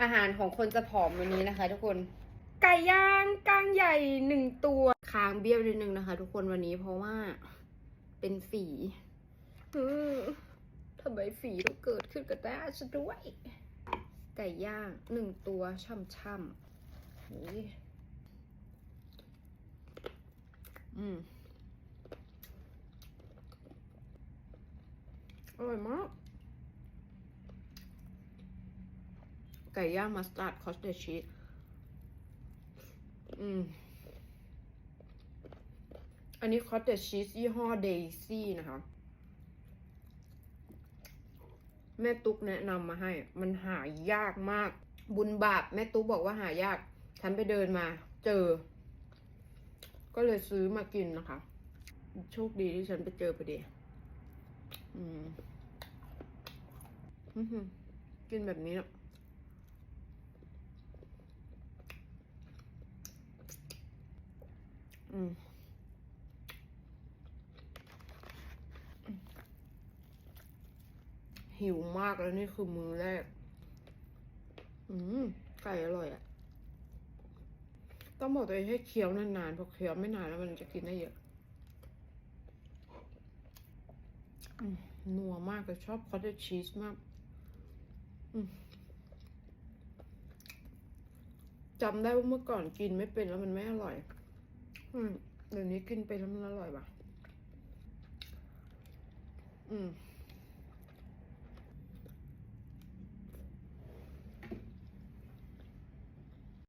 อาหารของคนจะผอมวันนี้นะคะ ทุกคน ไก่ย่างก้างใหญ่หนึ่งตัวคางเบี้ยวนิดนึงนะคะ ทุกคนวันนี้เพราะว่าเป็นฝีอืมทำไมฝีต้องเกิดขึ้นกับแต้ฉันด้วย ไก่ย่างหนึ่งตัวช่ำๆโอ้ยอืมอร่อยมาก ก่ย่างมัสตาร์ดคอสเตชีสอืม อันนี้คอสเตชีสยี่ห้อเดซี่นะคะ แม่ตุ๊กแนะนำมาให้ มันหายากมาก บุญบาปแม่ตุ๊กบอกว่าหายาก ฉันไปเดินมา เจอ ก็เลยซื้อมากินนะคะ โชคดีที่ฉันไปเจอพอดี อืม กินแบบนี้นะ อืมหิวมากแล้วนี่คือมือแรก อืม ไก่อร่อยอะต้องบอกตัวเองให้เคี้ยวนานๆเพราะเคี้ยวไม่นานแล้วมันจะกินได้เยอะอนัวมากเลยชอบคอตเตจชีสมากอืจำได้ว่าเมื่อก่อนกินไม่เป็นแล้วมันไม่อร่อย อืมเดี๋ยวนี้กินไปแล้วมันอร่อยว่ะ อืม